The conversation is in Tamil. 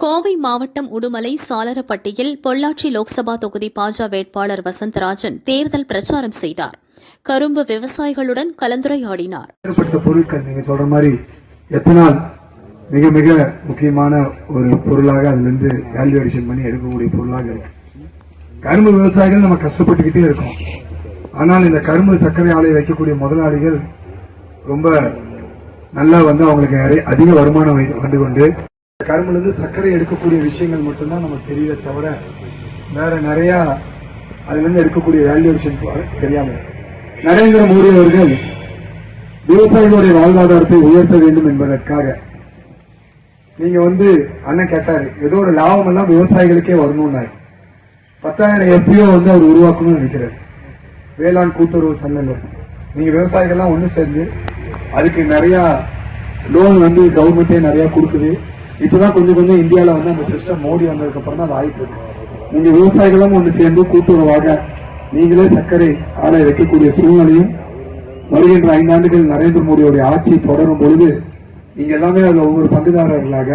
கோவை மாவட்டம் உடுமலை சாளரப்பட்டியில் பொள்ளாச்சி லோக்சபா தொகுதி பாஜ வேட்பாளர் வசந்தராஜன் தேர்தல் பிரச்சாரம் செய்தார். கரும்பு விவசாயிகளுடன் கலந்துரையாடினார். பொருட்கள் நீங்க சொல்ற மாதிரி எத்தனால் மிக மிக முக்கியமான ஒரு பொருளாக அதுல இருந்து வேல்யூ அடிஷன் பண்ணி எடுக்கக்கூடிய பொருளாக இருக்கு. கரும்பு விவசாயிகள் நம்ம கஷ்டப்பட்டுக்கிட்டே இருக்கோம். ஆனால் இந்த கரும்பு சர்க்கரை ஆலை வைக்கக்கூடிய முதலாளிகள் ரொம்ப நல்லா வந்து அவங்களுக்கு அதிக வருமானம் வந்து கொண்டு கரும்புலேருந்து சர்க்கரை எடுக்கக்கூடிய விஷயங்கள் மட்டும்தான் நமக்கு தெரியல தவிர வேற நிறைய அதுலேருந்து எடுக்கக்கூடிய வேல்யூஷன் தெரியாமல் தெரியாம. நரேந்திர மோடி அவர்கள் விவசாயிகளுடைய வாழ்வாதாரத்தை உயர்த்த வேண்டும் என்பதற்காக. நீங்க வந்து அண்ணன் கேட்டாரு ஏதோ ஒரு லாபம் எல்லாம் விவசாயிகளுக்கே வரணும்னாரு. பத்தாயிரம் எப்படியோ வந்து அவர் உருவாக்கணும்னு நினைக்கிறார். வேளாண் கூட்டுறவு சங்கங்கள். நீங்க விவசாயிகள்லாம் ஒண்ணு சேர்ந்து அதுக்கு நிறைய லோன் வந்து கவர்மெண்டே நிறைய கொடுக்குது. இப்பதான் கொஞ்சம் கொஞ்சம் இந்தியால வந்து அந்த சிஸ்டம் மோடி வந்ததுக்கு அப்புறம் தான் அது ஆயிட்டு இருக்கு. நீங்க விவசாயிகளும் ஒண்ணு சேர்ந்து கூட்டுறவாக நீங்களே சர்க்கரை ஆலை வைக்கக்கூடிய சூழ்நிலையும் வருகின்ற ஐந்தாண்டுகள் நரேந்திர மோடியோடைய ஆட்சி தொடரும் பொழுது நீங்க எல்லாமே அதுல ஒவ்வொரு பங்குதாரர்களாக